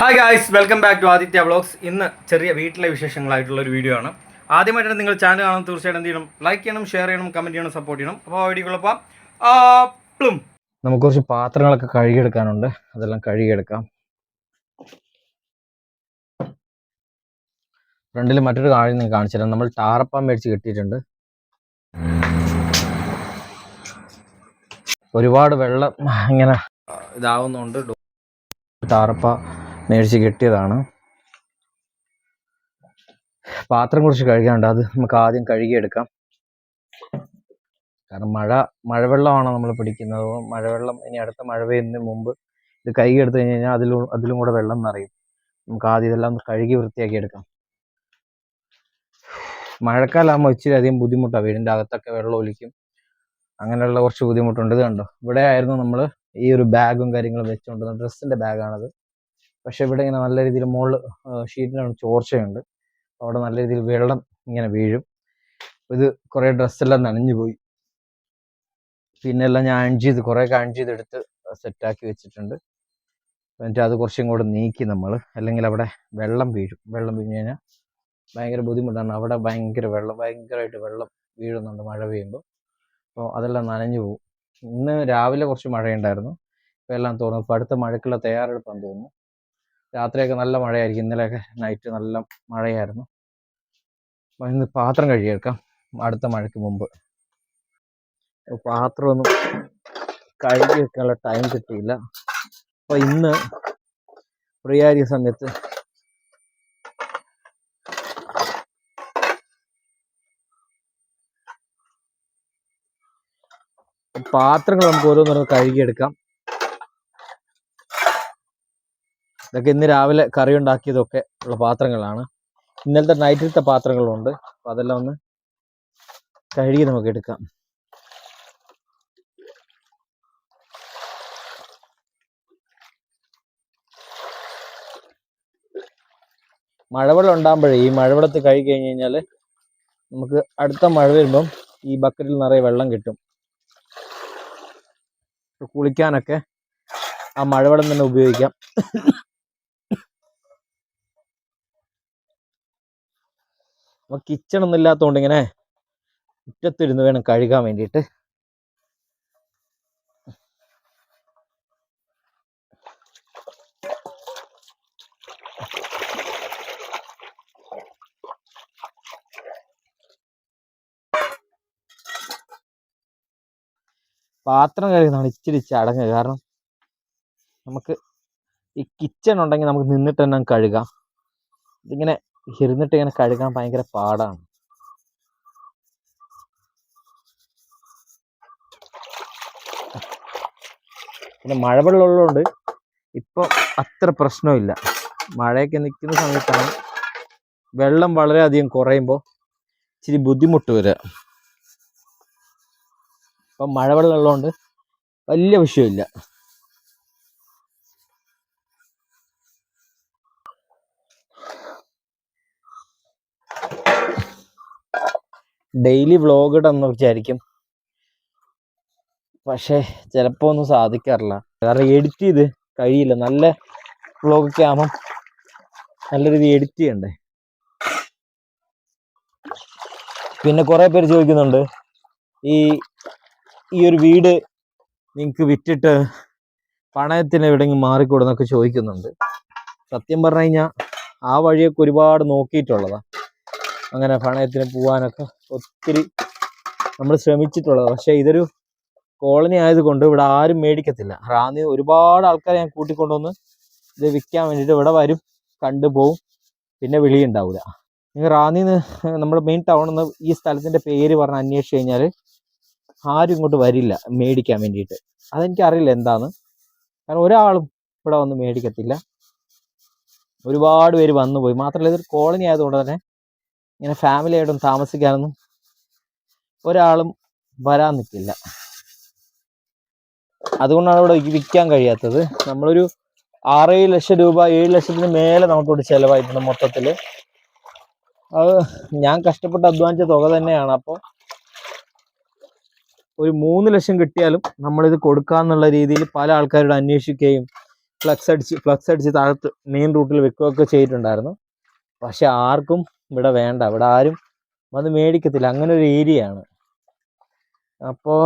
Hi guys welcome back to Aditya vlogs ഇന്ന് ചെറിയ വീട്ടിലെ വിശേഷങ്ങളായിട്ടുള്ള ഒരു വീഡിയോ ആണ്. ആദ്യമായിട്ടാണ് നിങ്ങൾ ചാനൽ കാണാൻ തീർച്ചയായിട്ടും എന്ത് ചെയ്യണം? ലൈക്ക് ചെയ്യണം ഷെയർ ചെയ്യണം കമന്റ് ചെയ്യണം സപ്പോർട്ട് ചെയ്യണം. അപ്പോൾ ആ വീഡിയോകളൊപ്പം പ്ലും നമുക്ക് കുറച്ച് പാത്രങ്ങളൊക്കെ കഴുകിയെടുക്കാനുണ്ട്. അതെല്ലാം കഴുകിയെടുക്കാം. ഫ്രണ്ടിൽ മറ്റൊരു കാര്യം നിങ്ങൾ കാണിച്ചു തരാം. നമ്മൾ ടാറപ്പം മേടിച്ച് കെട്ടിയിട്ടുണ്ട്. ഒരുപാട് വെള്ളം ഇങ്ങനെ ഇതാവുന്നുണ്ട്. ടാറപ്പ മേടിച്ച് കിട്ടിയതാണ്. പാത്രം കുറച്ച് കഴുകാനുണ്ട്. അത് നമുക്ക് ആദ്യം കഴുകിയെടുക്കാം. കാരണം മഴ മഴവെള്ളമാണ് നമ്മൾ പിടിക്കുന്നത്. മഴവെള്ളം ഇനി അടുത്ത മഴ പെയ്യുന്നതിന് മുമ്പ് ഇത് കൈ എടുത്തു കഴിഞ്ഞ് കഴിഞ്ഞാൽ അതിലും അതിലും കൂടെ വെള്ളം നിറയും. നമുക്ക് ആദ്യം ഇതെല്ലാം ഒന്ന് കഴുകി വൃത്തിയാക്കി എടുക്കാം. മഴക്കാലമാകുമ്പോൾ ഇച്ചിരി അധികം ബുദ്ധിമുട്ടാണ്. വീടിന്റെ അകത്തൊക്കെ വെള്ളം ഒലിക്കും. അങ്ങനെയുള്ള കുറച്ച് ബുദ്ധിമുട്ടുണ്ട്. ഇത് കണ്ടോ? ഇവിടെ ആയിരുന്നു നമ്മൾ ഈ ഒരു ബാഗും കാര്യങ്ങളും വെച്ചുകൊണ്ടിരുന്നത് ഡ്രസ്സിന്റെ ബാഗാണത്. പക്ഷെ ഇവിടെ ഇങ്ങനെ നല്ല രീതിയിൽ മുകളിൽ ഷീറ്റിനാണ് ചോർച്ചയുണ്ട്. അവിടെ നല്ല രീതിയിൽ വെള്ളം ഇങ്ങനെ വീഴും. ഇത് കുറേ ഡ്രസ്സെല്ലാം നനഞ്ഞു പോയി. പിന്നെല്ലാം ഞാൻ അഞ്ച് ചെയ്ത് കുറേ അഞ്ച് ചെയ്തെടുത്ത് സെറ്റാക്കി വെച്ചിട്ടുണ്ട്. എന്നിട്ട് അത് കുറച്ചും കൂടെ നീക്കി നമ്മൾ അല്ലെങ്കിൽ അവിടെ വെള്ളം വീഴും. വെള്ളം വീഴ് കഴിഞ്ഞാൽ ഭയങ്കര ബുദ്ധിമുട്ടാണ്. അവിടെ ഭയങ്കര വെള്ളം ഭയങ്കരമായിട്ട് വെള്ളം വീഴുന്നുണ്ട് മഴ പെയ്യുമ്പോൾ. അപ്പോൾ അതെല്ലാം നനഞ്ഞു പോകും ഇന്ന് രാവിലെ കുറച്ച് മഴയുണ്ടായിരുന്നു. ഇപ്പോൾ എല്ലാം തോന്നുന്നു ഇപ്പോൾ അടുത്ത മഴയ്ക്കുള്ള തയ്യാറെടുപ്പാന്ന് തോന്നുന്നു. രാത്രിയൊക്കെ നല്ല മഴയായിരിക്കും. ഇന്നലെയൊക്കെ നൈറ്റ് നല്ല മഴയായിരുന്നു. ഇന്ന് പാത്രം കഴുകിയെടുക്കാം. അടുത്ത മഴയ്ക്ക് മുമ്പ്. പാത്രമൊന്നും കഴുകി വെക്കാനുള്ള ടൈം കിട്ടിയില്ല. അപ്പോൾ ഇന്ന് ഫ്രീ ആയിരിയ സമയത്ത് പാത്രങ്ങൾ നമുക്ക് ഓരോന്നോരോ കഴുകിയെടുക്കാം. ഇതൊക്കെ ഇന്ന് രാവിലെ കറി ഉണ്ടാക്കിയതൊക്കെ ഉള്ള പാത്രങ്ങളാണ്. ഇന്നലത്തെ നൈറ്റിലത്തെ പാത്രങ്ങളുണ്ട്. അപ്പോൾ അതെല്ലാം ഒന്ന് കഴുകി നമുക്ക് എടുക്കാം. മഴവെള്ളം ഉണ്ടാകുമ്പോഴേ ഈ മഴവെള്ളത്തിൽ കഴുകി കഴിഞ്ഞ് കഴിഞ്ഞാൽ നമുക്ക് അടുത്ത മഴ വരുമ്പം ഈ ബക്കറ്റിൽ നിറയെ വെള്ളം കിട്ടും. കുളിക്കാനൊക്കെ ആ മഴവെള്ളം തന്നെ ഉപയോഗിക്കാം. നമുക്ക് കിച്ചൺ ഒന്നും ഇല്ലാത്തതുകൊണ്ട് ഇങ്ങനെ മുറ്റത്തിരുന്ന് വേണം കഴുകാൻ വേണ്ടിയിട്ട്. പാത്രം കഴുകുന്നതാണ് ഇച്ചിരി ചടങ്ങ് കാരണം നമുക്ക് ഈ കിച്ചൺ ഉണ്ടെങ്കിൽ നമുക്ക് നിന്നിട്ട് തന്നെ കഴുകാം. ഇതിങ്ങനെ ഇരുന്നിട്ട് ഇങ്ങനെ കഴുകാൻ ഭയങ്കര പാടാണ്. പിന്നെ മഴവെള്ളം ഉള്ളതുകൊണ്ട് ഇപ്പൊ അത്ര പ്രശ്നമില്ല. മഴയൊക്കെ നിൽക്കുന്ന സമയത്താണ് വെള്ളം വളരെയധികം കുറയുമ്പോൾ ഇച്ചിരി ബുദ്ധിമുട്ട് വരിക ഇപ്പം മഴവെള്ളം ഉള്ളതുകൊണ്ട് വലിയ വിഷയമില്ല. ഡെയിലി വ്ളോഗ് എന്ന് വിചാരിക്കും. പക്ഷേ ചിലപ്പോൾ ഒന്നും സാധിക്കാറില്ല. കാരണം എഡിറ്റ് ചെയ്ത് കഴിയില്ല. നല്ല വ്ളോഗൊക്കെ ആകുമ്പം നല്ല രീതിയിൽ എഡിറ്റ് ചെയ്യണ്ടേ? പിന്നെ കുറേ പേര് ചോദിക്കുന്നുണ്ട് ഈ ഈ ഒരു വീട് നിങ്ങൾക്ക് വിറ്റിട്ട് പണയത്തിന് എവിടെയെങ്കിലും മാറിക്കൂടുന്നൊക്കെ ചോദിക്കുന്നുണ്ട്. സത്യം പറഞ്ഞു കഴിഞ്ഞാൽ ആ വഴിയൊക്കെ ഒരുപാട് നോക്കിയിട്ടുള്ളതാണ് അങ്ങനെ പണയത്തിന് പോകാനൊക്കെ ഒത്തിരി നമ്മൾ ശ്രമിച്ചിട്ടുള്ളത്. പക്ഷേ ഇതൊരു കോളനി ആയതുകൊണ്ട് ഇവിടെ ആരും മേടിക്കത്തില്ല. റാന്നി ഒരുപാട് ആൾക്കാരെ ഞാൻ കൂട്ടിക്കൊണ്ടുവന്ന് ഇത് വിൽക്കാൻ വേണ്ടിയിട്ട് ഇവിടെ വരും കണ്ടുപോകും പിന്നെ വിളിയുണ്ടാവില്ല നിങ്ങൾ റാന്നിന്ന് നമ്മുടെ മെയിൻ ടൗണിൽ ഈ സ്ഥലത്തിന്റെ പേര് പറഞ്ഞ് അന്വേഷിച്ച് കഴിഞ്ഞാൽ ആരും ഇങ്ങോട്ട് വരില്ല മേടിക്കാൻ വേണ്ടിയിട്ട്. അതെനിക്കറിയില്ല എന്താന്ന്. കാരണം ഒരാളും ഇവിടെ വന്ന് മേടിക്കത്തില്ല. ഒരുപാട് പേര് വന്നു പോയി മാത്രമല്ല ഇതൊരു കോളനി ആയതുകൊണ്ട് തന്നെ ഇങ്ങനെ ഫാമിലി ആയിട്ടും താമസിക്കാനൊന്നും ഒരാളും വരാൻ നിൽക്കില്ല അതുകൊണ്ടാണ് ഇവിടെ വിൽക്കാൻ കഴിയാത്തത്. നമ്മളൊരു ആറേഴ് ലക്ഷം രൂപ ഏഴ് ലക്ഷത്തിന് മേലെ നമുക്കിവിടെ ചിലവായിട്ടുണ്ട് മൊത്തത്തിൽ അത് ഞാൻ കഷ്ടപ്പെട്ട് അധ്വാനിച്ച തുക തന്നെയാണ്. അപ്പോൾ ഒരു മൂന്ന് ലക്ഷം കിട്ടിയാലും നമ്മളിത് കൊടുക്കാന്നുള്ള രീതിയിൽ പല ആൾക്കാരോട് അന്വേഷിക്കുകയും ഫ്ലക്സ് അടിച്ച് ഫ്ലക്സ് അടിച്ച് താഴത്ത് മെയിൻ റൂട്ടിൽ വെക്കുകയൊക്കെ ചെയ്തിട്ടുണ്ടായിരുന്നു. പക്ഷെ ആർക്കും ഇവിടെ വേണ്ട. ഇവിടെ ആരും വന്ന് മേടിക്കത്തില്ല. അങ്ങനെ ഒരു ഏരിയയാണ് അപ്പോൾ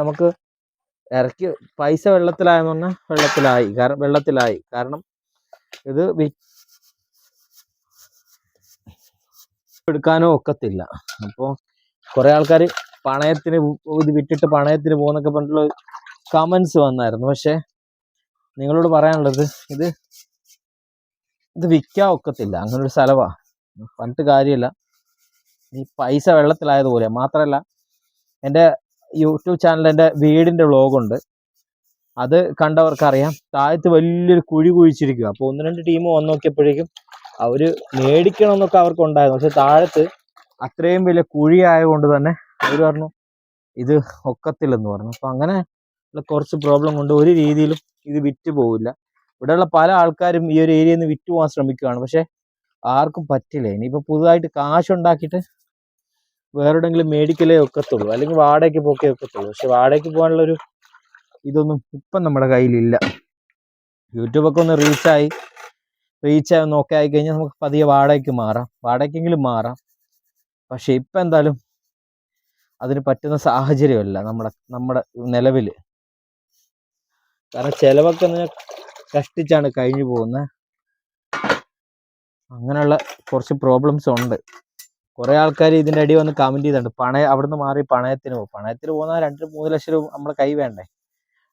നമുക്ക് ഇറക്കി പൈസ വെള്ളത്തിലായെന്ന് പറഞ്ഞാൽ വെള്ളത്തിലായി. കാരണം വെള്ളത്തിലായി. കാരണം ഇത് എടുക്കാനോ ഒക്കത്തില്ല. അപ്പോൾ കുറേ ആൾക്കാർ പണയത്തിന് ഇത് വിട്ടിട്ട് പണയത്തിന് പോകുന്നൊക്കെ പറഞ്ഞിട്ടുള്ള കമൻസ് വന്നായിരുന്നു. പക്ഷേ നിങ്ങളോട് പറയാനുള്ളത് ഇത് ഇത് വിൽക്കാൻ ഒക്കത്തില്ല. അങ്ങനൊരു സ്ഥലമാണ് പറഞ്ഞിട്ട് കാര്യമില്ല. ഈ പൈസ വെള്ളത്തിലായതുപോലെ മാത്രമല്ല എന്റെ യൂട്യൂബ് ചാനൽ എന്റെ വീടിന്റെ വ്ളോഗുണ്ട്. അത് കണ്ടവർക്കറിയാം. താഴത്ത് വലിയൊരു കുഴി കുഴിച്ചിരിക്കുക അപ്പോൾ ഒന്ന് രണ്ട് ടീം വന്ന് നോക്കിയപ്പോഴേക്കും അവർ മേടിക്കണമെന്നൊക്കെ അവർക്കുണ്ടായിരുന്നു. പക്ഷെ താഴത്ത് അത്രയും വലിയ കുഴി ആയതുകൊണ്ട് തന്നെ അവർ പറഞ്ഞു ഇത് ഒക്കത്തില്ലെന്ന് പറഞ്ഞു. അപ്പം അങ്ങനെ കുറച്ച് പ്രോബ്ലം കൊണ്ട് ഒരു രീതിയിലും ഇത് വിറ്റ് പോവില്ല. ഇവിടെയുള്ള പല ആൾക്കാരും ഈ ഒരു ഏരിയയിൽ നിന്ന് വിറ്റ് പോകാൻ ശ്രമിക്കുകയാണ് പക്ഷെ ആർക്കും പറ്റില്ല. ഇനിയിപ്പോൾ പുതുതായിട്ട് കാശ് ഉണ്ടാക്കിയിട്ട് വേറെവിടെങ്കിലും മേടിക്കലേ ഒക്കത്തുള്ളൂ. അല്ലെങ്കിൽ വാടകയ്ക്ക് പോക്കേ ഒക്കത്തുള്ളൂ. പക്ഷെ വാടകയ്ക്ക് പോകാനുള്ളൊരു ഇതൊന്നും ഇപ്പം നമ്മുടെ കയ്യിലില്ല. യൂട്യൂബൊക്കെ ഒന്ന് റീച്ചായി റീച്ചായി ഒന്ന് ഒക്കെ ആയി കഴിഞ്ഞാൽ നമുക്ക് പതിയെ വാടകയ്ക്ക് മാറാം. വാടകയ്ക്കെങ്കിലും മാറാം. പക്ഷെ ഇപ്പം എന്തായാലും അതിന് പറ്റുന്ന സാഹചര്യമല്ല നമ്മുടെ നമ്മുടെ നിലവിൽ കാരണം ചിലവൊക്കെ കഷ്ടിച്ചാണ് കഴിഞ്ഞു പോകുന്നത്. അങ്ങനെയുള്ള കുറച്ച് പ്രോബ്ലംസ് ഉണ്ട്. കുറേ ആൾക്കാർ ഇതിന്റെ അടി വന്ന് കമന്റ് ചെയ്തിട്ടുണ്ട്. പണയ അവിടുന്ന് മാറി പണയത്തിന് പോകും. പണയത്തിന് പോകുന്ന രണ്ട് മൂന്ന് ലക്ഷം രൂപ നമ്മുടെ കൈ വേണ്ടേ?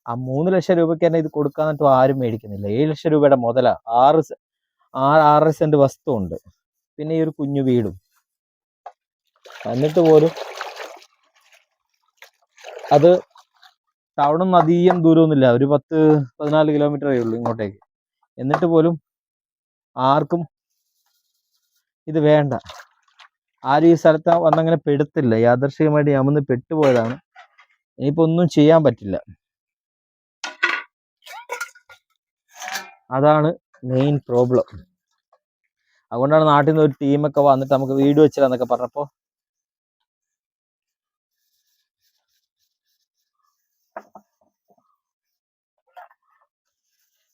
ആ മൂന്ന് ലക്ഷം രൂപയ്ക്ക് തന്നെ ഇത് കൊടുക്കാന്നിട്ടും ആരും മേടിക്കുന്നില്ല. ഏഴ് ലക്ഷം രൂപയുടെ മുതല. ആറ് ആറ് ആറര സെന്റ് വസ്തു ഉണ്ട്. പിന്നെ ഈ ഒരു കുഞ്ഞു വീടും. എന്നിട്ട് പോലും അത് ടൗണിൽ നിന്ന് അധികം ദൂരമൊന്നുമില്ല. ഒരു പത്ത് പതിനാല് കിലോമീറ്ററേ ഉള്ളൂ ഇങ്ങോട്ടേക്ക്. എന്നിട്ട് പോലും ആർക്കും ഇത് വേണ്ട. ആരും ഈ സ്ഥലത്ത് വന്നങ്ങനെ പെടുത്തില്ല. യാദർശികമായിട്ട് ഞാൻ വന്ന് പെട്ടുപോയതാണ്. ഇനിയിപ്പോൾ ഒന്നും ചെയ്യാൻ പറ്റില്ല. അതാണ് മെയിൻ പ്രോബ്ലം അതുകൊണ്ടാണ് നാട്ടിൽ നിന്ന് ഒരു ടീമൊക്കെ വന്നിട്ട് നമുക്ക് വീട് വെച്ചില്ലെന്നൊക്കെ പറഞ്ഞപ്പോൾ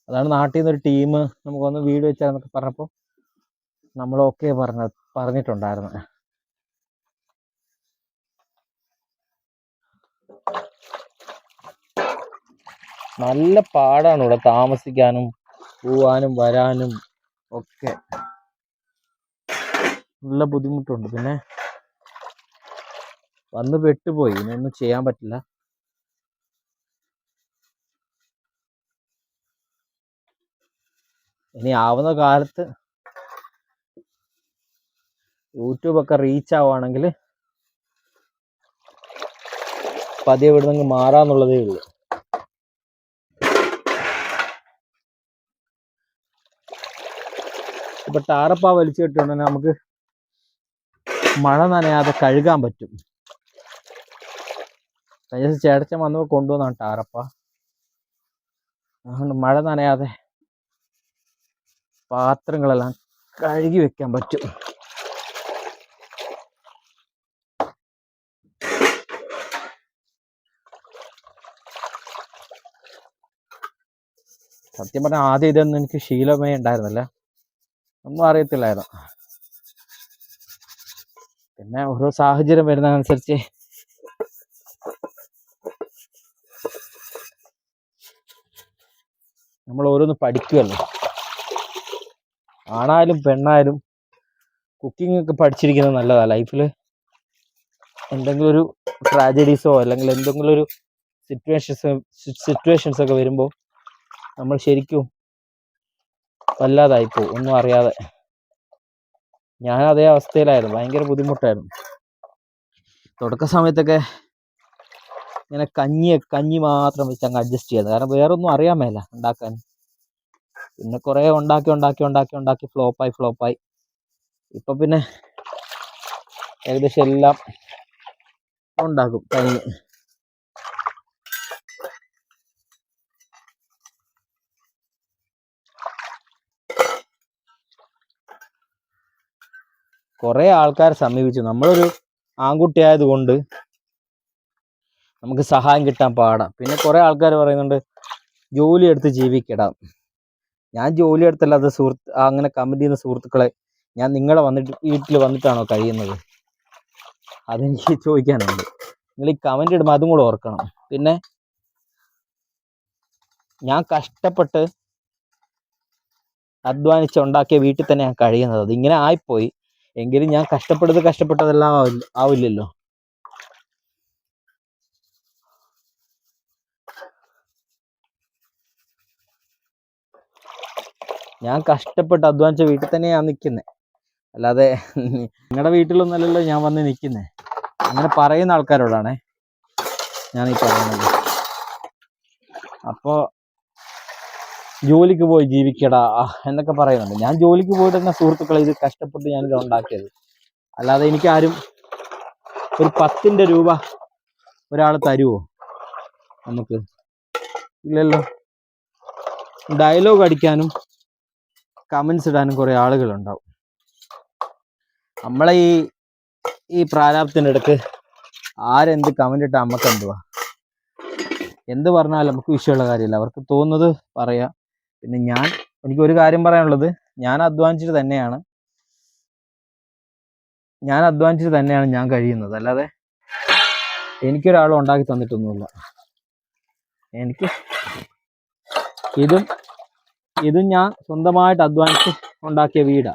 അതാണ് നാട്ടിൽ നിന്ന് ഒരു ടീം നമുക്ക് വന്ന് വീട് വെച്ചാന്നൊക്കെ പറഞ്ഞപ്പോൾ നമ്മൾ ഓക്കെ പറഞ്ഞ പറഞ്ഞിട്ടുണ്ടായിരുന്നു. നല്ല പാടാണ് ഇവിടെ താമസിക്കാനും പോവാനും വരാനും ഒക്കെ. നല്ല ബുദ്ധിമുട്ടുണ്ട്. പിന്നെ വന്ന് പെട്ടുപോയി. ഇനിയൊന്നും ചെയ്യാൻ പറ്റില്ല. ഇനി ആവുന്ന കാലത്ത് യൂട്യൂബൊക്കെ റീച്ച് ആവുകയാണെങ്കിൽ പതിയെ ഇവിടെ നിന്ന് മാറാന്നുള്ളതേ ഉള്ളൂ. ഇപ്പൊ ടാറപ്പ വലിച്ചു കെട്ടുണ്ടെങ്കിൽ നമുക്ക് മഴ നനയാതെ കഴുകാൻ പറ്റും. കഴിഞ്ഞ ചേട്ടച്ചൻ വന്നപ്പോൾ കൊണ്ടുവന്നാണ് ടാറപ്പ. അതുകൊണ്ട് മഴ നനയാതെ പാത്രങ്ങളെല്ലാം കഴുകി വെക്കാൻ പറ്റും. സത്യം പറഞ്ഞാൽ ആദ്യം ഇതൊന്നും എനിക്ക് ശീലമേ ഉണ്ടായിരുന്നില്ല. ഒന്നും അറിയത്തില്ലായിരുന്നു. പിന്നെ ഓരോ സാഹചര്യം വരുന്നതനുസരിച്ച് നമ്മൾ ഓരോന്ന് പഠിക്കുമല്ലോ ആണായാലും പെണ്ണായാലും കുക്കിംഗ് ഒക്കെ പഠിച്ചിരിക്കുന്നത് നല്ലതാ. ലൈഫിൽ എന്തെങ്കിലും ഒരു ട്രാജഡീസോ അല്ലെങ്കിൽ എന്തെങ്കിലും ഒരു സിറ്റുവേഷൻസ് സിറ്റുവേഷൻസ് ഒക്കെ വരുമ്പോൾ നമ്മൾ ശരിക്കും വല്ലാതായിപ്പോ ഒന്നും അറിയാതെ. ഞാൻ അതേ അവസ്ഥയിലായിരുന്നു. ഭയങ്കര ബുദ്ധിമുട്ടായിരുന്നു. തുടക്ക സമയത്തൊക്കെ ഇങ്ങനെ കഞ്ഞി കഞ്ഞി മാത്രം വെച്ച് അങ്ങ് അഡ്ജസ്റ്റ് ചെയ്യുന്നത് കാരണം വേറെ ഒന്നും അറിയാൻ മേല ഉണ്ടാക്കാൻ. പിന്നെ കുറേ ഉണ്ടാക്കി ഉണ്ടാക്കി ഉണ്ടാക്കി ഉണ്ടാക്കി ഫ്ലോപ്പായി ഫ്ലോപ്പായി ഇപ്പൊ പിന്നെ ഏകദേശം എല്ലാം ഉണ്ടാക്കും തനിയെ കുറേ ആൾക്കാരെ സമീപിച്ചു. നമ്മളൊരു ആൺകുട്ടി ആയതുകൊണ്ട് നമുക്ക് സഹായം കിട്ടാൻ പാടാം. പിന്നെ കുറേ ആൾക്കാർ പറയുന്നുണ്ട് ജോലി എടുത്ത് ജീവിക്കടാം. ഞാൻ ജോലി എടുത്തല്ലാത്ത സുഹൃത്ത് അങ്ങനെ കമന്റ് ചെയ്യുന്ന സുഹൃത്തുക്കളെ ഞാൻ നിങ്ങളെ വന്നിട്ട് വീട്ടിൽ വന്നിട്ടാണോ കഴിയുന്നത്? അതെനിക്ക് ചോദിക്കാനുണ്ട്. നിങ്ങൾ ഈ കമന്റ് ഇടുമ്പോൾ അതും കൂടെ ഓർക്കണം. പിന്നെ ഞാൻ കഷ്ടപ്പെട്ട് അധ്വാനിച്ച് ഉണ്ടാക്കിയ വീട്ടിൽ തന്നെ ഞാൻ കഴിയുന്നത്. അത് ഇങ്ങനെ ആയിപ്പോയി. എങ്കിലും ഞാൻ കഷ്ടപ്പെട്ടത് കഷ്ടപ്പെട്ടതെല്ലാം ആവില്ലല്ലോ. ഞാൻ കഷ്ടപ്പെട്ട് അധ്വാനിച്ച വീട്ടിൽ തന്നെയാണ് നിൽക്കുന്നത് അല്ലാതെ നിങ്ങളുടെ വീട്ടിലൊന്നല്ലല്ലോ ഞാൻ വന്ന് നിൽക്കുന്നത് അങ്ങനെ പറയുന്ന ആൾക്കാരോടാണേ ഞാൻ ഈ പറയുന്നത്. അപ്പോൾ ജോലിക്ക് പോയി ജീവിക്കടാ. എന്നൊക്കെ പറയുന്നുണ്ട്. ഞാൻ ജോലിക്ക് പോയിട്ട് തന്നെ സുഹൃത്തുക്കളെ ഇത് കഷ്ടപ്പെട്ട് ഞാനിത് ഉണ്ടാക്കിയത്. അല്ലാതെ എനിക്കാരും ഒരു പത്തിന്റെ രൂപ ഒരാൾ തരുമോ നമുക്ക് ഇല്ലല്ലോ. ഡയലോഗ് അടിക്കാനും കമൻസ് ഇടാനും കുറേ ആളുകളുണ്ടാവും. നമ്മളെ ഈ ഈ പ്രാരാബ്ദത്തിന്റെ ഇടയ്ക്ക് ആരെന്ത് കമന്റ് ഇട്ടാൽ നമുക്ക് എന്തുവാ? എന്ത് പറഞ്ഞാലും നമുക്ക് വിഷയമുള്ള കാര്യമില്ല. അവർക്ക് തോന്നുന്നത് പറയാം. പിന്നെ ഞാൻ എനിക്ക് ഒരു കാര്യം പറയാനുള്ളത്. ഞാൻ അധ്വാനിച്ചിട്ട് തന്നെയാണ്. ഞാൻ അധ്വാനിച്ചിട്ട് തന്നെയാണ് ഞാൻ കഴിയുന്നത്. അല്ലാതെ എനിക്കൊരാളും ഉണ്ടാക്കി തന്നിട്ടൊന്നുമില്ല. എനിക്ക് ഇതും ഇതും ഞാൻ സ്വന്തമായിട്ട് അധ്വാനിച്ച് ഉണ്ടാക്കിയ വീടാ.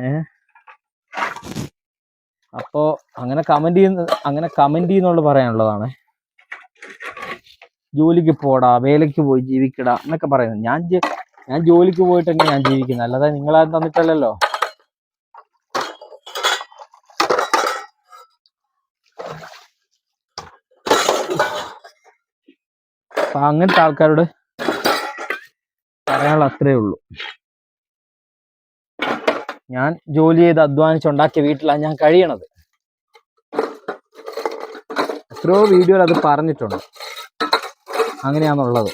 ഏ? അപ്പോ അങ്ങനെ കമന്റ് ചെയ്യുന്ന അങ്ങനെ കമന്റ് ചെയ്യുന്നുള്ള പറയാനുള്ളതാണ്. ജോലിക്ക് പോടാ വേലയ്ക്ക് പോയി ജീവിക്കടാ എന്നൊക്കെ പറയുന്നത്. ഞാൻ ഞാൻ ജോലിക്ക് പോയിട്ട് തന്നെ ഞാൻ ജീവിക്കുന്നത് അല്ലാതെ നിങ്ങളാരും തന്നിട്ടല്ലല്ലോ. അപ്പൊ അങ്ങനത്തെ ആൾക്കാരോട് പറയാനുള്ള അത്രേ ഉള്ളൂ. ഞാൻ ജോലി ചെയ്ത് അധ്വാനിച്ചുണ്ടാക്കിയ വീട്ടിലാണ് ഞാൻ കഴിയണത്. എത്രയോ വീഡിയോയിൽ അത് പറഞ്ഞിട്ടുണ്ട്. അങ്ങനെയാണുള്ളത്.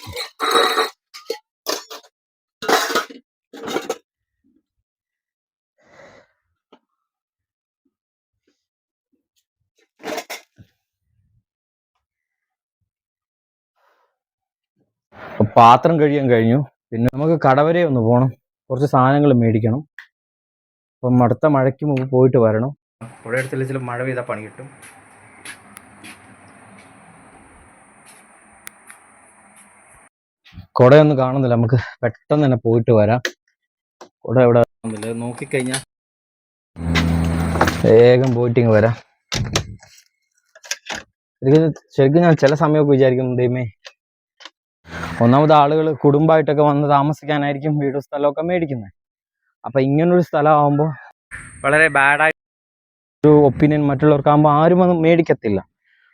പാത്രം കഴിയാൻ കഴിഞ്ഞു. പിന്നെ നമുക്ക് കടവരെ ഒന്ന് പോകണം കുറച്ച് സാധനങ്ങൾ മേടിക്കണം. അപ്പം അടുത്ത മഴയ്ക്ക് മുമ്പ് പോയിട്ട് വരണം. പുഴയടുത്തുള്ള ചില മഴ പെയ്താൽ പണി കിട്ടും. കുടയൊന്നും കാണുന്നില്ല. നമുക്ക് പെട്ടെന്ന് തന്നെ പോയിട്ട് വരാം. കുട എവിടെ? കാണുന്നില്ല നോക്കിക്കഴിഞ്ഞാൽ വേഗം പോയിട്ട് ഇങ്ങ് വരാം. ശരിക്കും ശരിക്കും ഞാൻ ചില സമയമൊക്കെ വിചാരിക്കും ദൈവമേ. ഒന്നാമത് ആളുകൾ കുടുംബമായിട്ടൊക്കെ വന്ന് താമസിക്കാനായിരിക്കും വീടും സ്ഥലമൊക്കെ മേടിക്കുന്നത്. അപ്പൊ ഇങ്ങനൊരു സ്ഥലമാകുമ്പോൾ വളരെ ബാഡായി ഒരു ഒപ്പീനിയൻ മറ്റുള്ളവർക്കാകുമ്പോൾ ആരും അത് മേടിക്കത്തില്ല.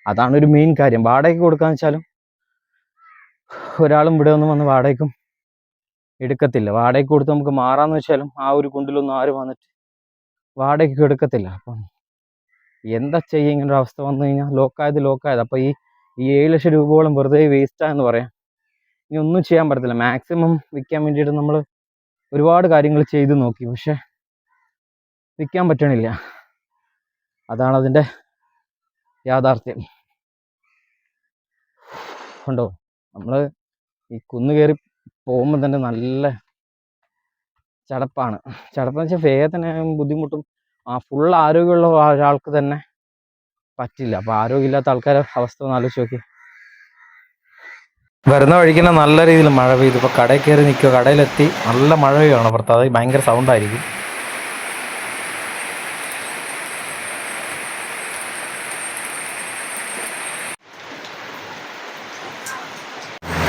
അതാണ് ഒരു മെയിൻ കാര്യം. വാടകയ്ക്ക് കൊടുക്കാന്ന് വെച്ചാലും ഒരാളും ഇവിടെ ഒന്നും വന്ന് വാടകയ്ക്കും എടുക്കത്തില്ല. വാടകയ്ക്ക് കൊടുത്ത് നമുക്ക് മാറാന്ന് വെച്ചാലും ആ ഒരു കുണ്ടിലൊന്നും ആരും വന്നിട്ട് വാടകയ്ക്ക് എടുക്കത്തില്ല. അപ്പം എന്താ ചെയ്യുക ഇങ്ങനെ ഒരു അവസ്ഥ വന്നു കഴിഞ്ഞാൽ ലോക്കായത് ലോക്കായത് അപ്പം ഈ ഈ ഏഴ് ലക്ഷം രൂപയോളം വെറുതെ വേസ്റ്റാന്ന് പറയാം. ഇനി ഒന്നും ചെയ്യാൻ പറ്റത്തില്ല. മാക്സിമം വിൽക്കാൻ വേണ്ടിയിട്ട് നമ്മൾ ഒരുപാട് കാര്യങ്ങൾ ചെയ്തു നോക്കി. പക്ഷെ വിൽക്കാൻ പറ്റണില്ല. അതാണ് അതിന്റെ യാഥാർത്ഥ്യം. ഉണ്ടോ? നമ്മൾ ഈ കുന്ന് കയറി പോകുമ്പോൾ തന്നെ നല്ല ചടപ്പാണ്. ചടപ്പെന്ന് വെച്ചാൽ വേദനയും ബുദ്ധിമുട്ടും ആ ഫുൾ ആരോഗ്യമുള്ള ഒരാൾക്ക് തന്നെ പറ്റില്ല. അപ്പോൾ ആരോഗ്യമില്ലാത്ത ആൾക്കാരെ അവസ്ഥ ഒന്ന് ആലോചിച്ച് നോക്കി വരുന്ന വഴിക്ക് തന്നെ നല്ല രീതിയിൽ മഴ പെയ്തു. ഇപ്പോൾ കടയിൽ കയറി നിൽക്കുക. കടയിലെത്തി നല്ല മഴ പെയ്യുകയാണ് അത് ഭയങ്കര സൗണ്ടായിരിക്കും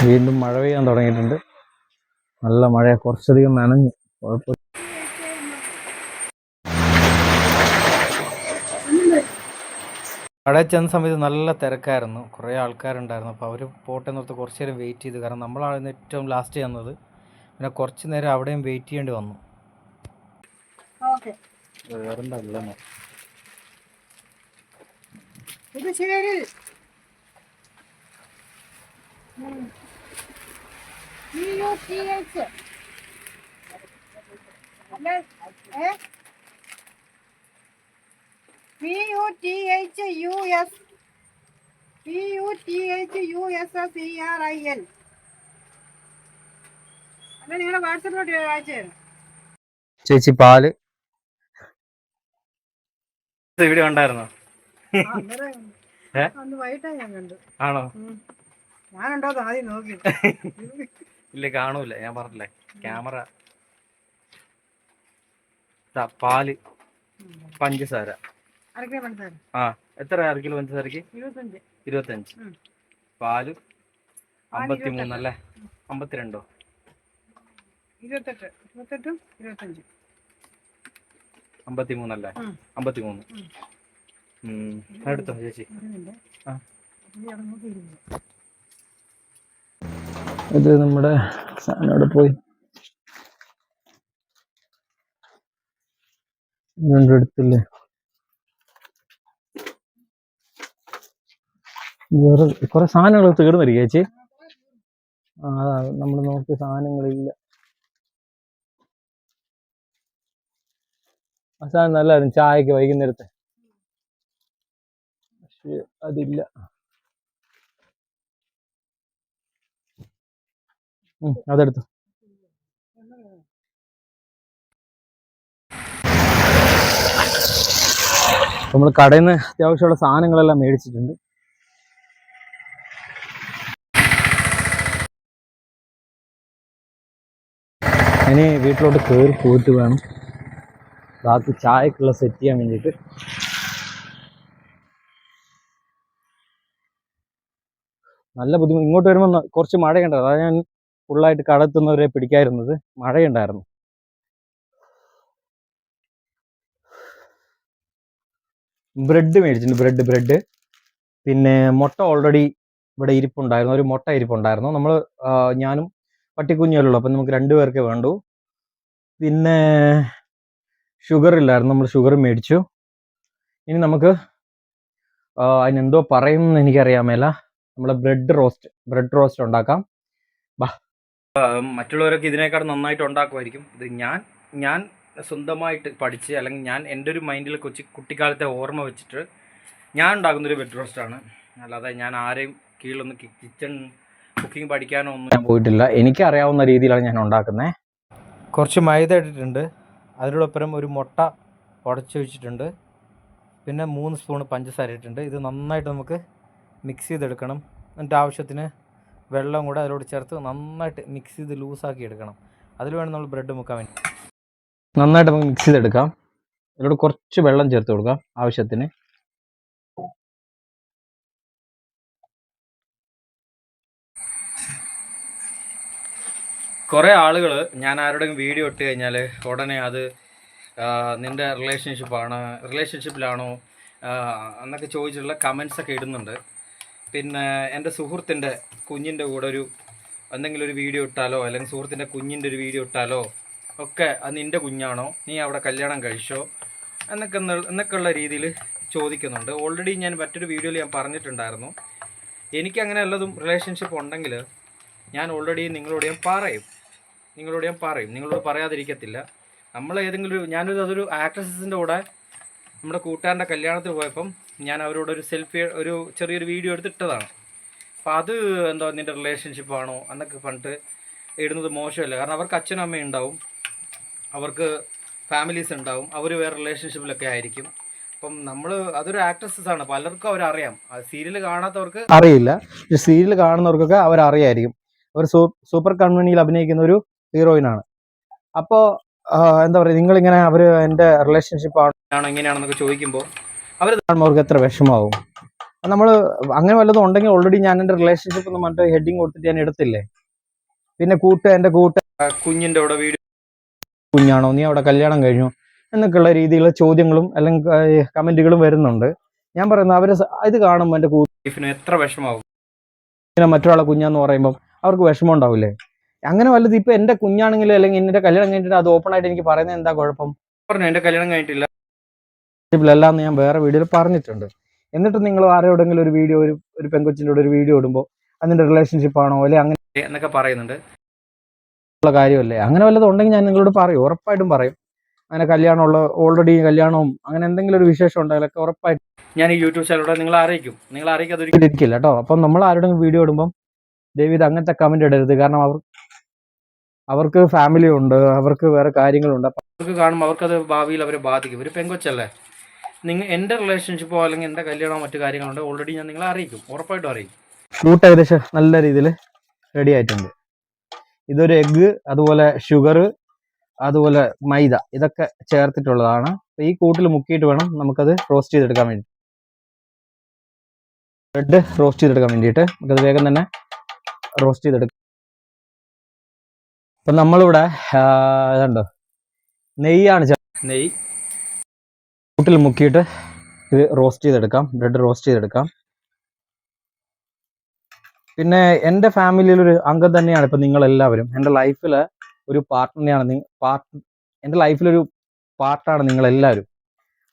വീണ്ടും മഴ പെയ്യാൻ തുടങ്ങിയിട്ടുണ്ട്. നല്ല മഴ കുറച്ചധികം നനഞ്ഞു. കുഴപ്പമില്ല. കടയിൽ ചെന്ന സമയത്ത് നല്ല തിരക്കായിരുന്നു. കുറേ ആൾക്കാരുണ്ടായിരുന്നു. അപ്പോൾ അവർ പോട്ടെ നിർത്ത് കുറച്ച് നേരം വെയിറ്റ് ചെയ്തു. കാരണം നമ്മളാണ് ഏറ്റവും ലാസ്റ്റ് ചെന്നത്. പിന്നെ കുറച്ച് നേരം അവിടെയും വെയിറ്റ് ചെയ്യേണ്ടി വന്നു. ഓക്കെ വേറെന്തല്ല ഇത് ശരി. പി യു ടി എച്ച് അല്ല? U S P U T H U S S E R I N ഇത് നിങ്ങളുടെ വാട്സപ്പിലോട്ട് അയച്ചു തരാം. ചേച്ചി പാൽ. ഇവിടെ ഉണ്ടായിരുന്നോ? ആണോ? ഞാനുണ്ടോ ആദ്യം നോക്കി. ഇല്ല കാണൂല. ഞാൻ പറഞ്ഞില്ലേ ക്യാമറ പാൽ പഞ്ചസാര. ആ എത്ര അര കിലോ പഞ്ചസാരക്ക്? ഇരുപത്തഞ്ച്. പാൽ അമ്പത്തി മൂന്നല്ലേ അമ്പത്തിരണ്ടോ? ഇരുപത്തെട്ട്. ഇരുപത്തെട്ടും ഇരുപത്തഞ്ചും. അമ്പത്തി മൂന്നല്ലേ. അമ്പത്തി മൂന്ന്. എടുത്തോ ചേച്ചി? ആ. ഇത് നമ്മുടെ സാധനം അവിടെ പോയി. ഇതിന്റെ അടുത്തില്ലേ? വേറെ കുറെ സാധനങ്ങൾ തീർന്നിരിക്കും ചേച്ചി. ആ നമ്മൾ നോക്കിയ സാധനങ്ങളില്ല. ആ സാധനം നല്ലതായിരുന്നു ചായക്ക് വൈകുന്നേരത്തെ. പക്ഷേ അതില്ല. അതെടുത്തു. നമ്മൾ കടയിൽ നിന്ന് അത്യാവശ്യമുള്ള സാധനങ്ങളെല്ലാം മേടിച്ചിട്ടുണ്ട്. ഇനി വീട്ടിലോട്ട് കയറി പോയിട്ട് വേണം. ബാക്കി ചായക്കുള്ള സെറ്റ് ചെയ്യാൻ വേണ്ടിയിട്ട്. നല്ല ബുദ്ധിമുട്ട്. ഇങ്ങോട്ട് വരുമ്പോൾ കുറച്ച് മഴ കണ്ടത് അതാണ് ഞാൻ ഫുള്ളായിട്ട് കടത്തുന്നവരെ പിടിക്കാതിരുന്നത് മഴയുണ്ടായിരുന്നു. ബ്രെഡ് മേടിച്ചിട്ടുണ്ട്. Bread bread. പിന്നെ മുട്ട ഓൾറെഡി ഇവിടെ ഇരിപ്പുണ്ടായിരുന്നു. ഒരു മുട്ട ഇരിപ്പുണ്ടായിരുന്നു. നമ്മൾ ഞാനും പട്ടിക്കുഞ്ഞുള്ളൂ അപ്പം നമുക്ക് രണ്ട് പേർക്കേ വേണ്ടൂ. പിന്നെ ഷുഗർ ഇല്ലായിരുന്നു. നമ്മൾ ഷുഗർ മേടിച്ചു. ഇനി നമുക്ക് അതിനെന്തോ പറയുമെന്ന് എനിക്കറിയാൻ മേല. നമ്മൾ ബ്രെഡ് റോസ്റ്റ് ബ്രെഡ് റോസ്റ്റ് ഉണ്ടാക്കാം. ബാ മറ്റുള്ളവരൊക്കെ ഇതിനേക്കാൾ നന്നായിട്ട് ഉണ്ടാക്കുമായിരിക്കും. ഇത് ഞാൻ ഞാൻ സ്വന്തമായിട്ട് പഠിച്ച് അല്ലെങ്കിൽ ഞാൻ എന്റെ ഒരു മൈൻഡിൽ കൊച്ചി കുട്ടിക്കാലത്തെ ഓർമ്മ വെച്ചിട്ട് ഞാൻ ഉണ്ടാക്കുന്നൊരു ബെഡ് റോസ്റ്റാണ് അല്ലാതെ ഞാൻ ആരെയും കീഴിലൊന്നും കിച്ചൺ കുക്കിംഗ് പഠിക്കാനോ ഒന്നും ഞാൻ പോയിട്ടില്ല. എനിക്ക് അറിയാവുന്ന രീതിയിലാണ് ഞാൻ ഉണ്ടാക്കുന്നത് കുറച്ച് മൈദ ഇട്ടിട്ടുണ്ട്. അതിനോടൊപ്പം ഒരു മുട്ട ഉടച്ച് വെച്ചിട്ടുണ്ട്. പിന്നെ മൂന്ന് സ്പൂൺ പഞ്ചസാര ഇട്ടിട്ടുണ്ട്. ഇത് നന്നായിട്ട് നമുക്ക് മിക്സ് ചെയ്തെടുക്കണം. എന്നിട്ട് ആവശ്യത്തിന് വെള്ളം കൂടെ അതിലോട് ചേർത്ത് നന്നായിട്ട് മിക്സ് ചെയ്ത് ലൂസാക്കി എടുക്കണം. അതിൽ വേണം നമ്മൾ ബ്രെഡ് മുക്കാൻ വേണ്ടി നന്നായിട്ട് നമുക്ക് മിക്സ് ചെയ്തെടുക്കാം. അതിലോട് കുറച്ച് വെള്ളം ചേർത്ത് കൊടുക്കാം ആവശ്യത്തിന്. കുറേ ആളുകൾ ഞാൻ ആരുടെയും വീഡിയോ ഇട്ട് കഴിഞ്ഞാൽ ഉടനെ അത് നിന്റെ റിലേഷൻഷിപ്പാണ് റിലേഷൻഷിപ്പിലാണോ എന്നൊക്കെ ചോദിച്ചിട്ടുള്ള കമൻസ് ഒക്കെ ഇടുന്നുണ്ട്. പിന്നെ എന്റെ സുഹൃത്തിന്റെ കുഞ്ഞിന്റെ കൂടെ ഒരു എന്തെങ്കിലും ഒരു വീഡിയോ ഇട്ടാലോ അല്ലെങ്കിൽ സുഹൃത്തിന്റെ കുഞ്ഞിന്റെ ഒരു വീഡിയോ ഇട്ടാലോ ഒക്കെ അത് നിന്റെ കുഞ്ഞാണോ? നീ അവിടെ കല്യാണം കഴിച്ചോ? എന്നൊക്കെ എന്നൊക്കെയുള്ള രീതിയിൽ ചോദിക്കുന്നുണ്ട്. ഓൾറെഡി ഞാൻ മറ്റൊരു വീഡിയോയിൽ ഞാൻ പറഞ്ഞിട്ടുണ്ടായിരുന്നു. എനിക്ക് അങ്ങനെ ഉള്ളതും റിലേഷൻഷിപ്പ് ഉണ്ടെങ്കിൽ ഞാൻ ഓൾറെഡി നിങ്ങളോട് ഞാൻ പറയും. നിങ്ങളോട് ഞാൻ പറയും. നിങ്ങളോട് പറയാതിരിക്കത്തില്ല. നമ്മൾ ഏതെങ്കിലും ഒരു ഞാനൊരു അതൊരു ആക്ട്രസസിന്റെ കൂടെ നമ്മുടെ കൂട്ടുകാരന്റെ കല്യാണത്തിന് പോയപ്പം ഞാൻ അവരോട് ഒരു സെൽഫി ഒരു ചെറിയൊരു വീഡിയോ എടുത്തിട്ടതാണ്. അപ്പോൾ അത് എന്തോ നിന്റെ റിലേഷൻഷിപ്പ് ആണോ എന്നൊക്കെ പറഞ്ഞിട്ട് ഇടുന്നത് മോശമല്ല. കാരണം അവർക്ക് അച്ഛനും അമ്മയും ഉണ്ടാവും. അവർക്ക് ഫാമിലീസ് ഉണ്ടാവും. അവർ വേറെ റിലേഷൻഷിപ്പിലൊക്കെ ആയിരിക്കും. അപ്പം നമ്മൾ അതൊരു ആക്ട്രസസ് ആണ്. പലർക്കും അവരറിയാം. സീരിയൽ കാണാത്തവർക്ക് അറിയില്ല. സീരിയൽ കാണുന്നവർക്കൊക്കെ അവരറിയായിരിക്കും. അവർ സൂപ്പർ കൺവെനിയിൽ അഭിനയിക്കുന്ന ഒരു ഹീറോയിനാണ് അപ്പോൾ എന്താ പറയുക നിങ്ങളിങ്ങനെ അവർ എന്റെ റിലേഷൻഷിപ്പ് ആണോ ഇങ്ങനെയാണെന്നൊക്കെ ചോദിക്കുമ്പോൾ അവർ കാണുമ്പോൾ അവർക്ക് എത്ര വിഷമാവും നമ്മൾ അങ്ങനെ വല്ലതും ഉണ്ടെങ്കിൽ ഓൾറെഡി ഞാൻ എന്റെ റിലേഷൻഷിപ്പ് എന്ന് പറഞ്ഞിട്ട് ഹെഡിങ് കൊടുത്തിട്ട് ഞാൻ എടുത്തില്ലേ? പിന്നെ കൂട്ട് എന്റെ കൂട്ട് കുഞ്ഞിന്റെ അവിടെ വീട് കുഞ്ഞാണോ? നീ അവിടെ കല്യാണം കഴിഞ്ഞു എന്നൊക്കെയുള്ള രീതിയിലുള്ള ചോദ്യങ്ങളും അല്ലെങ്കിൽ കമന്റുകളും വരുന്നുണ്ട്. ഞാൻ പറയുന്നത് അവർ ഇത് കാണുമ്പോൾ എന്റെ കൂട്ടിന് എത്ര വിഷമാവും പിന്നെ മറ്റൊരാളെ കുഞ്ഞാന്ന് പറയുമ്പോൾ അവർക്ക് വിഷമം ഉണ്ടാവില്ലേ? അങ്ങനെ വല്ലത് ഇപ്പൊ എന്റെ കുഞ്ഞാണെങ്കിലും അല്ലെങ്കിൽ എന്റെ കല്യാണം കഴിഞ്ഞിട്ട് അത് ഓപ്പൺ ആയിട്ട് എനിക്ക് പറയുന്നത് എന്താ കുഴപ്പം? പറഞ്ഞു എന്റെ കല്യാണം കഴിഞ്ഞിട്ടില്ല. അല്ലാന്ന് ഞാൻ വേറെ വീഡിയോയിൽ പറഞ്ഞിട്ടുണ്ട്. എന്നിട്ട് നിങ്ങൾ ആരോടെങ്കിലും ഒരു വീഡിയോ ഒരു ഒരു പെൺകൊച്ചിന്റെ കൂടെ ഒരു വീഡിയോ ഇടുമ്പോൾ അതിന്റെ റിലേഷൻഷിപ്പ് ആണോ അല്ലെ അങ്ങനെ എന്നൊക്കെ പറയുന്നുണ്ട്. ഉള്ള കാര്യമല്ലേ? അങ്ങനെ വല്ലതും ഉണ്ടെങ്കിൽ ഞാൻ നിങ്ങളോട് പറയും ഉറപ്പായിട്ടും പറയും. അങ്ങനെ കല്യാണമുള്ള ഓൾറെഡി കല്യാണവും അങ്ങനെ എന്തെങ്കിലും ഒരു വിശേഷം ഉണ്ടെങ്കിലൊക്കെ ഉറപ്പായിട്ട് ഞാൻ ഈ യൂട്യൂബ് ചാനലിലൂടെ നിങ്ങൾ അറിയിക്കും. നിങ്ങൾ അറിയിക്കാതെ ഒരിക്കലും ഇരിക്കില്ല കേട്ടോ. അപ്പം നമ്മൾ ആരോടെങ്കിലും വീഡിയോ ഇടുമ്പം ദയവ് ഇത് അങ്ങനത്തെ കമന്റ് ഇടരുത്. കാരണം അവർ അവർക്ക് ഫാമിലി ഉണ്ട് അവർക്ക് വേറെ കാര്യങ്ങളുണ്ട്. അവർക്ക് കാണുമ്പോൾ അവർക്കത് ഭാവിയിൽ അവരെ ബാധിക്കും. ഒരു പെങ്കൊച്ചല്ലേ? നിങ്ങൾ എന്റെ റിലേഷൻഷിപ്പോ അല്ലെങ്കിൽ എന്റെ കല്യാണമോ മറ്റു കാര്യങ്ങളുണ്ട് ഓൾറെഡി ഞാൻ നിങ്ങളെ അറിയിക്കും. ഉറപ്പായിട്ടും അറിയിക്കും. ഫ്രൂട്ട് ഏകദേശം നല്ല രീതിയിൽ റെഡി ആയിട്ടുണ്ട്. ഇതൊരു എഗ്ഗ് അതുപോലെ ഷുഗർ അതുപോലെ മൈദ ഇതൊക്കെ ചേർത്തിട്ടുള്ളതാണ്. ഈ കൂട്ടിൽ മുക്കിയിട്ട് വേണം നമുക്കത് റോസ്റ്റ് ചെയ്തെടുക്കാൻ വേണ്ടി. ബ്രെഡ് റോസ്റ്റ് ചെയ്തെടുക്കാൻ വേണ്ടിയിട്ട് നമുക്കത് വേഗം തന്നെ റോസ്റ്റ് ചെയ്തെടുക്കാം. അപ്പൊ നമ്മളിവിടെ ഇതുണ്ടോ? നെയ്യാണ് നെയ്. നെയ്യ് കൂട്ടിൽ മുക്കിയിട്ട് ഇത് റോസ്റ്റ് ചെയ്തെടുക്കാം. ബ്രെഡ് റോസ്റ്റ് ചെയ്തെടുക്കാം. പിന്നെ എന്റെ ഫാമിലിയിൽ ഒരു അംഗം തന്നെയാണ് ഇപ്പം നിങ്ങളെല്ലാവരും. എന്റെ ലൈഫിൽ ഒരു പാർട്ട്നെയാണ് പാർട്ട് എന്റെ ലൈഫിലൊരു പാർട്ടാണ് നിങ്ങളെല്ലാവരും.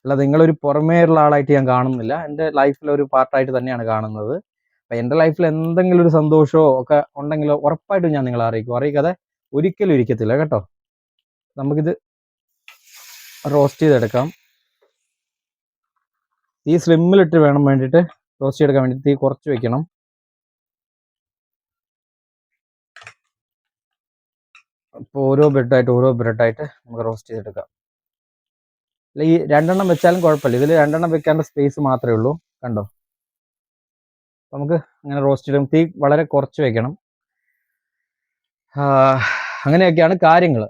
അല്ല നിങ്ങളൊരു പുറമേയുള്ള ആളായിട്ട് ഞാൻ കാണുന്നില്ല. എന്റെ ലൈഫിലെ ഒരു പാർട്ടായിട്ട് തന്നെയാണ് കാണുന്നത്. അപ്പം എന്റെ ലൈഫിൽ എന്തെങ്കിലും ഒരു സന്തോഷമോ ഒക്കെ ഉണ്ടെങ്കിലോ ഉറപ്പായിട്ടും ഞാൻ നിങ്ങളെ അറിയിക്കും. അറിയിക്കാതെ ഒരിക്കലും ഇരിക്കത്തില്ല കേട്ടോ. നമുക്കിത് റോസ്റ്റ് ചെയ്തെടുക്കാം. ഈ സ്ലിമ്മിലിട്ട് വേണം വേണ്ടിയിട്ട് റോസ്റ്റ് ചെയ്തെടുക്കാൻ വേണ്ടി തീ കുറച്ച് വെക്കണം. അപ്പോൾ ഓരോ ബ്രെഡായിട്ട് ഓരോ ബ്രെഡായിട്ട് നമുക്ക് റോസ്റ്റ് ചെയ്തെടുക്കാം. അല്ല ഈ രണ്ടെണ്ണം വെച്ചാലും കുഴപ്പമില്ല. ഇതിൽ രണ്ടെണ്ണം വെക്കാനുള്ള സ്പേസ് മാത്രമേ ഉള്ളൂ കണ്ടോ? നമുക്ക് അങ്ങനെ റോസ്റ്റ് ചെയ്യണം തീ വളരെ കുറച്ച് വെക്കണം. അങ്ങനെയൊക്കെയാണ് കാര്യങ്ങൾ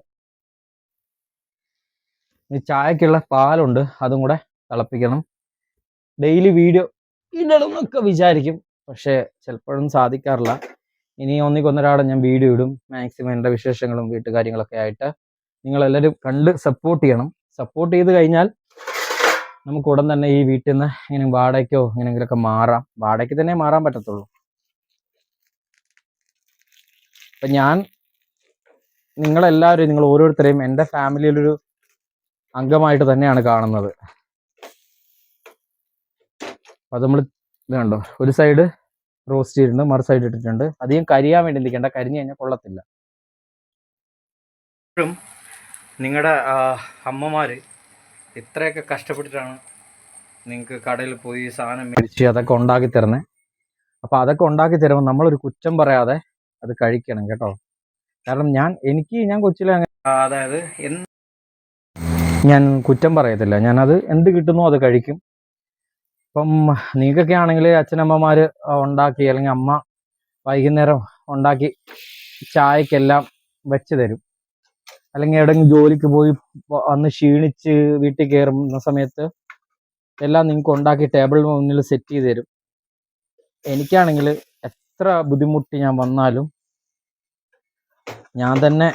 ഈ ചായക്കുള്ള പാലുണ്ട് അതും കൂടെ തിളപ്പിക്കണം. ഡെയിലി വീഡിയോ ഇടണമെന്നൊക്കെ വിചാരിക്കും പക്ഷേ ചിലപ്പോഴും സാധിക്കാറില്ല. ഇനി ഒന്നിക്കൊന്നൊരാടെ ഞാൻ വീഡിയോ ഇടും മാക്സിമം എന്റെ വിശേഷങ്ങളും വീട്ടുകാര്യങ്ങളൊക്കെ ആയിട്ട്. നിങ്ങളെല്ലാവരും കണ്ട് സപ്പോർട്ട് ചെയ്യണം. സപ്പോർട്ട് ചെയ്ത് കഴിഞ്ഞാൽ നമുക്ക് ഉടൻ തന്നെ ഈ വീട്ടിൽ നിന്ന് ഇങ്ങനെ വാടകയ്ക്കോ ഇങ്ങനെങ്കിലൊക്കെ മാറാം. വാടകയ്ക്ക് തന്നെ മാറാൻ പറ്റത്തുള്ളൂ. അപ്പം ഞാൻ നിങ്ങളെല്ലാവരും നിങ്ങൾ ഓരോരുത്തരെയും എന്റെ ഫാമിലിയിലൊരു അംഗമായിട്ട് തന്നെയാണ് കാണുന്നത്. അപ്പം അത് നമ്മൾ ഇതുണ്ടോ കണ്ടോ ഒരു സൈഡ് റോസ്റ്റ് ചെയ്തിട്ടുണ്ട് മറു സൈഡ് ഇട്ടിട്ടുണ്ട്. അധികം കരിയാൻ വേണ്ടി നിൽക്കേണ്ട കരിഞ്ഞു കഴിഞ്ഞാൽ കൊള്ളത്തില്ല. നിങ്ങളുടെ അമ്മമാര് ഇത്രയൊക്കെ കഷ്ടപ്പെട്ടിട്ടാണ് നിങ്ങൾക്ക് കടയിൽ പോയി സാധനം മേടിച്ച് അതൊക്കെ ഉണ്ടാക്കി തരുന്നത് അപ്പോൾ അതൊക്കെ ഉണ്ടാക്കി തരുമ്പോൾ നമ്മളൊരു കുറ്റം പറയാതെ അത് കഴിക്കണം കേട്ടോ. കാരണം ഞാൻ എനിക്ക് ഞാൻ കൊച്ചിലെ അതായത് ഞാൻ കുറ്റം പറയത്തില്ല. ഞാനത് എന്ത് കിട്ടുന്നോ അത് കഴിക്കും. ഇപ്പം നിങ്ങൾക്കൊക്കെ ആണെങ്കിൽ അച്ഛനമ്മമാർ ഉണ്ടാക്കി അല്ലെങ്കിൽ അമ്മ വൈകുന്നേരം ഉണ്ടാക്കി ചായക്കെല്ലാം വെച്ച് തരും. അല്ലെങ്കിൽ എവിടെങ്കിലും ജോലിക്ക് പോയി വന്ന് ക്ഷീണിച്ച് വീട്ടിൽ കയറുന്ന സമയത്ത് എല്ലാം നിങ്ങൾക്ക് ഉണ്ടാക്കി ടേബിളിന് മുന്നിൽ സെറ്റ് ചെയ്ത് തരും. എനിക്കാണെങ്കിൽ എത്ര ബുദ്ധിമുട്ട് ഞാൻ വന്നാലും ഞാൻ തന്നെ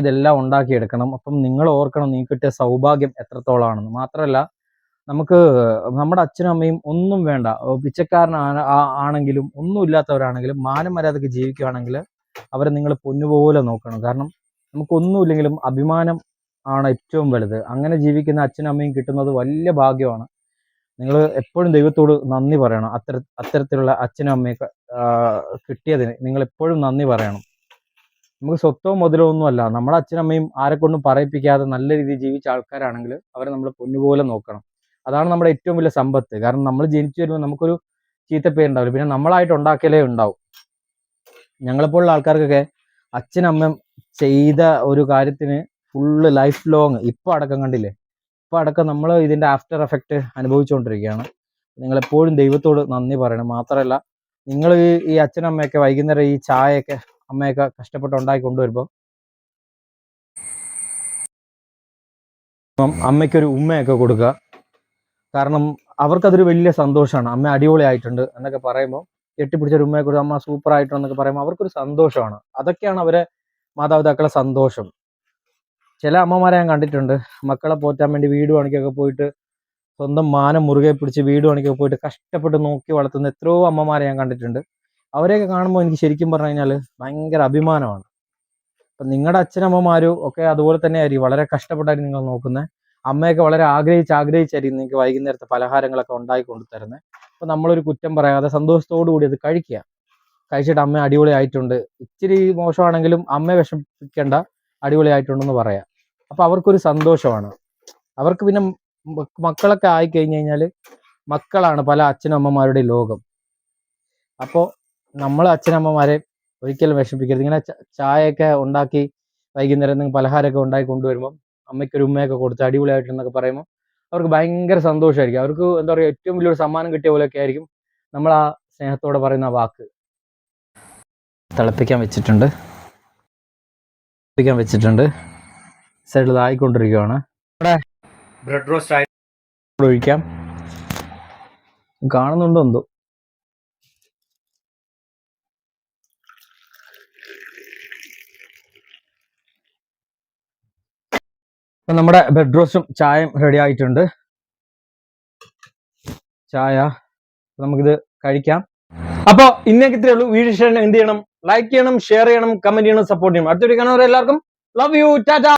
ഇതെല്ലാം ഉണ്ടാക്കിയെടുക്കണം. അപ്പം നിങ്ങൾ ഓർക്കണം നിങ്ങൾക്ക് കിട്ടിയ സൗഭാഗ്യം എത്രത്തോളാണെന്ന്. മാത്രമല്ല നമുക്ക് നമ്മുടെ അച്ഛനും അമ്മയും ഒന്നും വേണ്ട. പിച്ചക്കാരനാണ് ആണെങ്കിലും ഒന്നും ഇല്ലാത്തവരാണെങ്കിലും മാനം മര്യാദയ്ക്ക് ജീവിക്കുകയാണെങ്കിൽ അവരെ നിങ്ങൾ പൊന്നുപോലെ നോക്കണം. കാരണം നമുക്കൊന്നുമില്ലെങ്കിലും അഭിമാനം ആണ് ഏറ്റവും വലുത്. അങ്ങനെ ജീവിക്കുന്ന അച്ഛനും അമ്മയും കിട്ടുന്നത് വലിയ ഭാഗ്യമാണ്. നിങ്ങൾ എപ്പോഴും ദൈവത്തോട് നന്ദി പറയണം. അത്തര അത്തരത്തിലുള്ള അച്ഛനും അമ്മയൊക്കെ കിട്ടിയതിന് നിങ്ങൾ എപ്പോഴും നന്ദി പറയണം. നമുക്ക് സ്വത്തോ മുതലോ ഒന്നും അല്ല. നമ്മുടെ അച്ഛനമ്മയും ആരെക്കൊണ്ടും ആരെ കൊണ്ടും പറയിപ്പിക്കാതെ നല്ല രീതിയിൽ ജീവിച്ച ആൾക്കാരാണെങ്കിൽ അവരെ നമ്മൾ പൊന്നുപോലെ നോക്കണം. അതാണ് നമ്മുടെ ഏറ്റവും വലിയ സമ്പത്ത്. കാരണം നമ്മൾ ജനിച്ചു വരുമ്പോൾ നമുക്കൊരു ചീത്തപ്പേരുണ്ടാവില്ല. പിന്നെ നമ്മളായിട്ട് ഉണ്ടാക്കിയാലേ ഉണ്ടാവും. ഞങ്ങളെപ്പോലുള്ള ആൾക്കാർക്കൊക്കെ അച്ഛനമ്മ ചെയ്ത ഒരു കാര്യത്തിന് ഫുള്ള് ലൈഫ് ലോങ് ഇപ്പൊ അടക്കം കണ്ടില്ലേ? ഇപ്പൊ അടക്കം നമ്മൾ ഇതിന്റെ ആഫ്റ്റർ എഫക്റ്റ് അനുഭവിച്ചുകൊണ്ടിരിക്കുകയാണ് നിങ്ങൾ എപ്പോഴും ദൈവത്തോട് നന്ദി പറയണം. മാത്രമല്ല നിങ്ങൾ ഈ അച്ഛനമ്മയൊക്കെ വൈകുന്നേരം ഈ ചായയൊക്കെ അമ്മയൊക്കെ കഷ്ടപ്പെട്ട് ഉണ്ടാക്കി കൊണ്ടുവരുമ്പോൾ അമ്മയ്ക്കൊരു ഉമ്മയൊക്കെ കൊടുക്കുക. കാരണം അവർക്കതൊരു വലിയ സന്തോഷമാണ്. അമ്മ അടിപൊളിയായിട്ടുണ്ട് എന്നൊക്കെ പറയുമ്പോൾ കെട്ടിപ്പിടിച്ചൊരു ഉമ്മയെ കുറിച്ച് അമ്മ സൂപ്പർ ആയിട്ടുണ്ടെന്നൊക്കെ പറയുമ്പോൾ അവർക്കൊരു സന്തോഷമാണ്. അതൊക്കെയാണ് അവരെ മാതാപിതാക്കളെ സന്തോഷം. ചില അമ്മമാരെ ഞാൻ കണ്ടിട്ടുണ്ട്. മക്കളെ പോറ്റാൻ വേണ്ടി വീട് പണിക്കൊക്കെ പോയിട്ട് സ്വന്തം മാനം മുറുകെ പിടിച്ച് വീട് പണിക്കൊക്കെ പോയിട്ട് കഷ്ടപ്പെട്ട് നോക്കി വളർത്തുന്ന എത്രയോ അമ്മമാരെ ഞാൻ കണ്ടിട്ടുണ്ട്. അവരെയൊക്കെ കാണുമ്പോൾ എനിക്ക് ശരിക്കും പറഞ്ഞു കഴിഞ്ഞാൽ ഭയങ്കര അഭിമാനമാണ്. അപ്പം നിങ്ങളുടെ അച്ഛനമ്മമാരും ഒക്കെ അതുപോലെ തന്നെ ആയിരിക്കും വളരെ കഷ്ടപ്പെട്ടായിരിക്കും നിങ്ങൾ നോക്കുന്നത്. അമ്മയൊക്കെ വളരെ ആഗ്രഹിച്ച് ആഗ്രഹിച്ചായിരിക്കും നിങ്ങൾക്ക് വൈകുന്നേരത്തെ പലഹാരങ്ങളൊക്കെ ഉണ്ടാക്കി കൊണ്ടു തരുന്നത് അപ്പം നമ്മളൊരു കുറ്റം പറയാതെ സന്തോഷത്തോടു കൂടി അത് കഴിക്കുക. കഴിച്ചിട്ട് അമ്മ അടിപൊളിയായിട്ടുണ്ട്. ഇച്ചിരി മോശമാണെങ്കിലും അമ്മയെ വിഷമിപ്പിക്കേണ്ട അടിപൊളിയായിട്ടുണ്ടെന്ന് പറയാം. അപ്പം അവർക്കൊരു സന്തോഷമാണ്. അവർക്ക് പിന്നെ മക്കളൊക്കെ ആയി കഴിഞ്ഞു കഴിഞ്ഞാൽ മക്കളാണ് പല അച്ഛനമ്മമാരുടെ ലോകം. അപ്പോൾ നമ്മൾ അച്ഛനമ്മമാരെ ഒരിക്കലും വിഷമിപ്പിക്കരുത്. ഇങ്ങനെ ചായയൊക്കെ ഉണ്ടാക്കി വൈകുന്നേരം നിങ്ങൾ പലഹാരമൊക്കെ ഉണ്ടാക്കി കൊണ്ടുവരുമ്പോൾ അമ്മയ്ക്കൊരു ഉമ്മയൊക്കെ കൊടുത്ത് അടിപൊളിയായിട്ടുണ്ടെന്നൊക്കെ പറയുമ്പോൾ അവർക്ക് ഭയങ്കര സന്തോഷമായിരിക്കും. അവർക്ക് എന്താ പറയുക ഏറ്റവും വലിയൊരു സമ്മാനം കിട്ടിയ പോലെയൊക്കെ ആയിരിക്കും നമ്മൾ ആ സ്നേഹത്തോടെ പറയുന്ന ആ വാക്ക്. തിളപ്പിക്കാൻ വെച്ചിട്ടുണ്ട്. തിളപ്പിക്കാൻ വെച്ചിട്ടുണ്ട്. സൈഡിൽ ആയിക്കൊണ്ടിരിക്കുകയാണ് ഇവിടെ ബ്രെഡ് റോസ്റ്റ് ആയി ഒഴിക്കാം. കാണുന്നുണ്ടോ എന്തോ? അപ്പൊ നമ്മുടെ ബെഡ് റോസ്റ്റും ചായയും റെഡി ആയിട്ടുണ്ട്. ചായ. നമുക്കിത് കഴിക്കാം. അപ്പൊ ഇന്നേക്ക് ഇത്രയേ ഉള്ളൂ. വീഡിയോ ഇഷ്ടം എന്ത് ചെയ്യണം? ലൈക്ക് ചെയ്യണം ഷെയർ ചെയ്യണം കമന്റ് ചെയ്യണം സപ്പോർട്ട് ചെയ്യണം. അടുത്തൊരു കാണാൻ എല്ലാവർക്കും ലവ് യു ടാറ്റാ